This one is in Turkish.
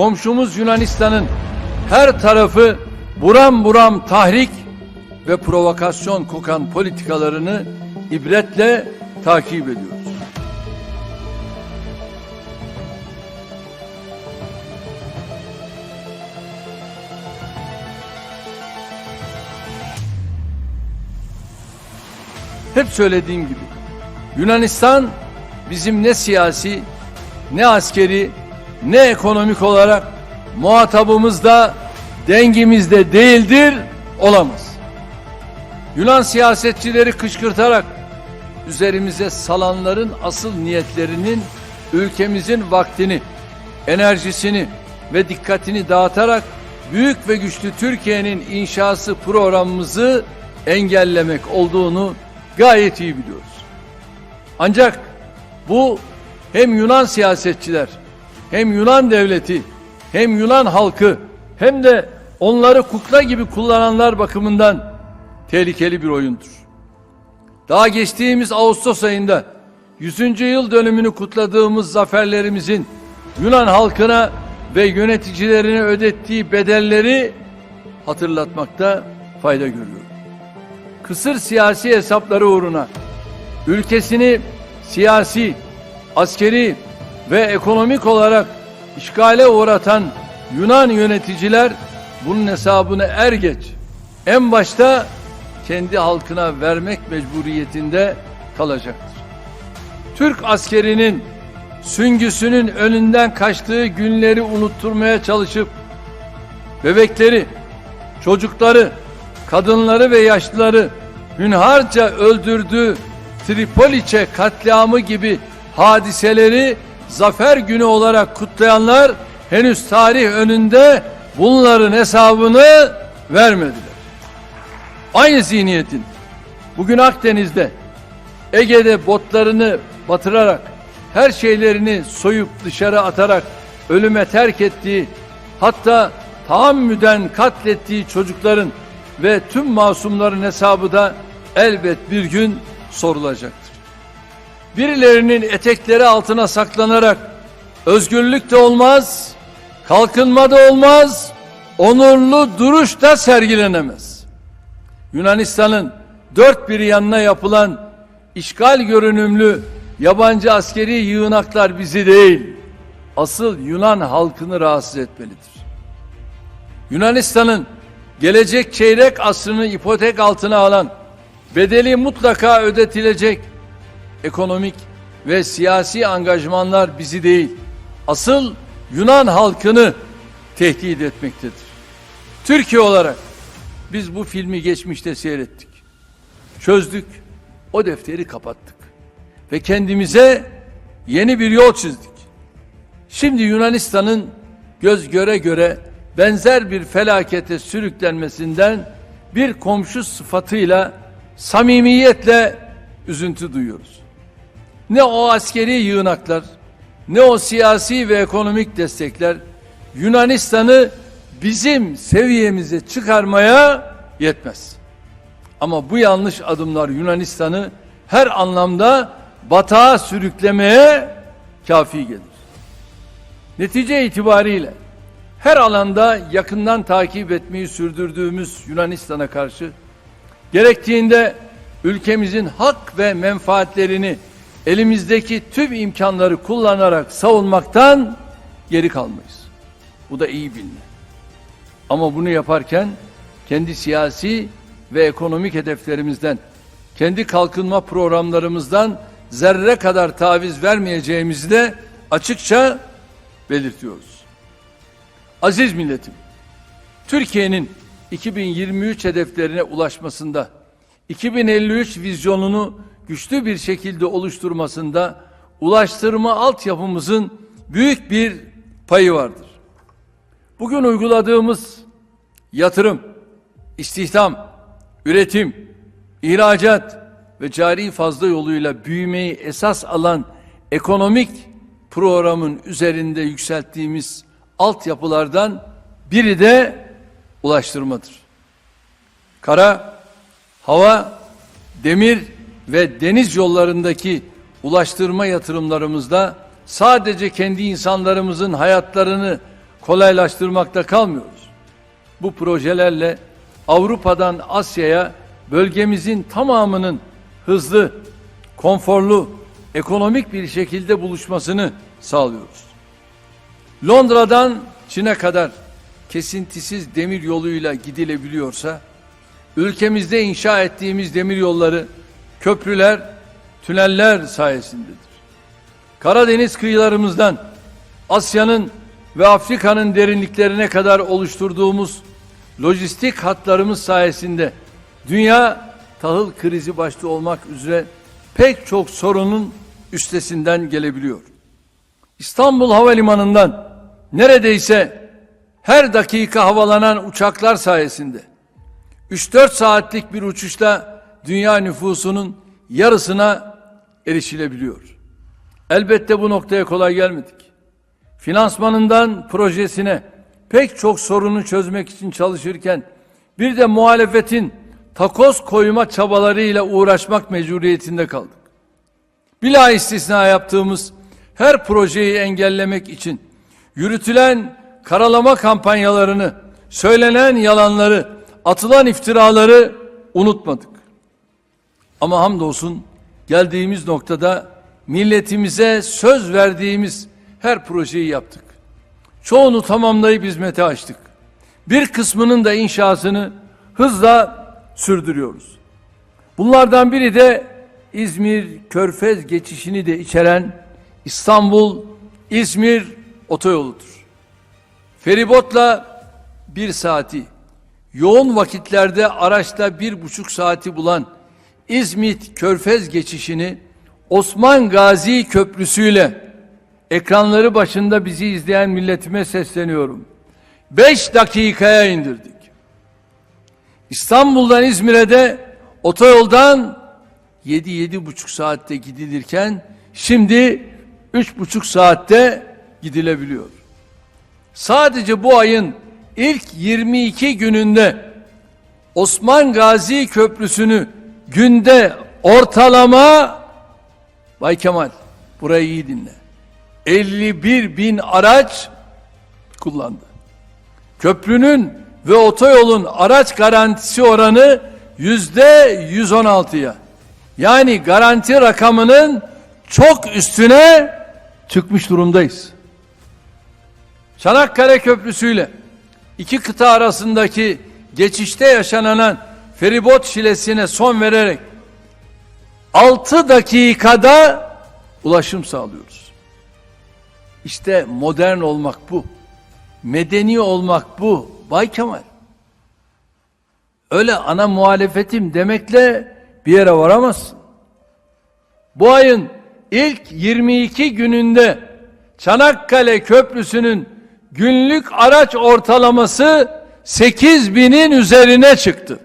komşumuz Yunanistan'ın her tarafı buram buram tahrik ve provokasyon kokan politikalarını ibretle takip ediyoruz. Hep söylediğim gibi Yunanistan bizim ne siyasi ne askeri ne ekonomik olarak muhatabımızda dengimizde değildir olamaz. Yunan siyasetçileri kışkırtarak üzerimize salanların asıl niyetlerinin ülkemizin vaktini, enerjisini ve dikkatini dağıtarak büyük ve güçlü Türkiye'nin inşası programımızı engellemek olduğunu gayet iyi biliyoruz. Ancak bu hem Yunan siyasetçiler, hem Yunan devleti, hem Yunan halkı, hem de onları kukla gibi kullananlar bakımından tehlikeli bir oyundur. Daha geçtiğimiz Ağustos ayında 100. yıl dönümünü kutladığımız zaferlerimizin Yunan halkına ve yöneticilerine ödettiği bedelleri hatırlatmakta fayda görüyorum. Kısır siyasi hesapları uğruna ülkesini siyasi, askeri ve ekonomik olarak işgale uğratan Yunan yöneticiler bunun hesabını er geç en başta kendi halkına vermek mecburiyetinde kalacaktır. Türk askerinin süngüsünün önünden kaçtığı günleri unutturmaya çalışıp bebekleri, çocukları, kadınları ve yaşlıları hünharca öldürdüğü Tripoliçe katliamı gibi hadiseleri zafer günü olarak kutlayanlar henüz tarih önünde bunların hesabını vermediler. Aynı zihniyetin bugün Akdeniz'de Ege'de botlarını batırarak her şeylerini soyup dışarı atarak ölüme terk ettiği hatta tahammüden katlettiği çocukların ve tüm masumların hesabı da elbet bir gün sorulacaktır. Birilerinin etekleri altına saklanarak özgürlük de olmaz, kalkınma da olmaz, onurlu duruş da sergilenemez. Yunanistan'ın dört bir yanına yapılan işgal görünümlü yabancı askeri yığınaklar bizi değil, asıl Yunan halkını rahatsız etmelidir. Yunanistan'ın gelecek çeyrek asrını ipotek altına alan, bedeli mutlaka ödetilecek ekonomik ve siyasi angajmanlar bizi değil, asıl Yunan halkını tehdit etmektedir. Türkiye olarak biz bu filmi geçmişte seyrettik. Çözdük, o defteri kapattık. Ve kendimize yeni bir yol çizdik. Şimdi Yunanistan'ın göz göre göre benzer bir felakete sürüklenmesinden bir komşu sıfatıyla samimiyetle üzüntü duyuyoruz. Ne o askeri yığınaklar, ne o siyasi ve ekonomik destekler Yunanistan'ı bizim seviyemize çıkarmaya yetmez. Ama bu yanlış adımlar Yunanistan'ı her anlamda batağa sürüklemeye kafi gelir. Netice itibariyle her alanda yakından takip etmeyi sürdürdüğümüz Yunanistan'a karşı gerektiğinde ülkemizin hak ve menfaatlerini elimizdeki tüm imkanları kullanarak savunmaktan geri kalmayız. Bu da iyi bilinir. Ama bunu yaparken kendi siyasi ve ekonomik hedeflerimizden, kendi kalkınma programlarımızdan zerre kadar taviz vermeyeceğimizi de açıkça belirtiyoruz. Aziz milletim, Türkiye'nin 2023 hedeflerine ulaşmasında, 2053 vizyonunu güçlü bir şekilde oluşturmasında ulaştırma altyapımızın büyük bir payı vardır. Bugün uyguladığımız yatırım, istihdam, üretim, ihracat ve cari fazla yoluyla büyümeyi esas alan ekonomik programın üzerinde yükselttiğimiz altyapılardan biri de ulaştırmadır. Kara, hava, demir ve deniz yollarındaki ulaştırma yatırımlarımızda sadece kendi insanlarımızın hayatlarını kolaylaştırmakta kalmıyoruz. Bu projelerle Avrupa'dan Asya'ya bölgemizin tamamının hızlı, konforlu, ekonomik bir şekilde buluşmasını sağlıyoruz. Londra'dan Çin'e kadar kesintisiz demir yoluyla gidilebiliyorsa, ülkemizde inşa ettiğimiz demir yolları, köprüler, tüneller sayesindedir. Karadeniz kıyılarımızdan Asya'nın ve Afrika'nın derinliklerine kadar oluşturduğumuz lojistik hatlarımız sayesinde dünya tahıl krizi başta olmak üzere pek çok sorunun üstesinden gelebiliyor. İstanbul Havalimanı'ndan neredeyse her dakika havalanan uçaklar sayesinde 3-4 saatlik bir uçuşta dünya nüfusunun yarısına erişilebiliyor. Elbette bu noktaya kolay gelmedik. Finansmanından projesine pek çok sorunu çözmek için çalışırken bir de muhalefetin takoz koyma çabalarıyla uğraşmak mecburiyetinde kaldık. Bila istisna yaptığımız her projeyi engellemek için yürütülen karalama kampanyalarını, söylenen yalanları, atılan iftiraları unutmadık. Ama hamdolsun geldiğimiz noktada milletimize söz verdiğimiz her projeyi yaptık. Çoğunu tamamlayıp hizmete açtık. Bir kısmının da inşasını hızla sürdürüyoruz. Bunlardan biri de İzmir Körfez geçişini de içeren İstanbul İzmir otoyoludur. Feribotla bir saati, yoğun vakitlerde araçla bir buçuk saati bulan İzmit Körfez geçişini Osman Gazi Köprüsü'yle ekranları başında bizi izleyen milletime sesleniyorum. Beş dakikaya indirdik. İstanbul'dan İzmir'e de otoyoldan 7-7,5 saatte gidilirken şimdi 3,5 saatte gidilebiliyor. Sadece bu ayın ilk 22 gününde Osman Gazi Köprüsü'nü günde ortalama Bay Kemal burayı iyi dinle. 51 bin araç kullandı. Köprünün ve otoyolun araç garantisi oranı yüzde 116'ya. Yani garanti rakamının çok üstüne çıkmış durumdayız. Çanakkale Köprüsü ile iki kıta arasındaki geçişte yaşanan feribot çilesine son vererek 6 dakikada ulaşım sağlıyoruz. İşte modern olmak bu. Medeni olmak bu. Bay Kemal. Öyle ana muhalefetim demekle bir yere varamazsın. Bu ayın ilk 22 gününde Çanakkale Köprüsü'nün günlük araç ortalaması 8 binin üzerine çıktı.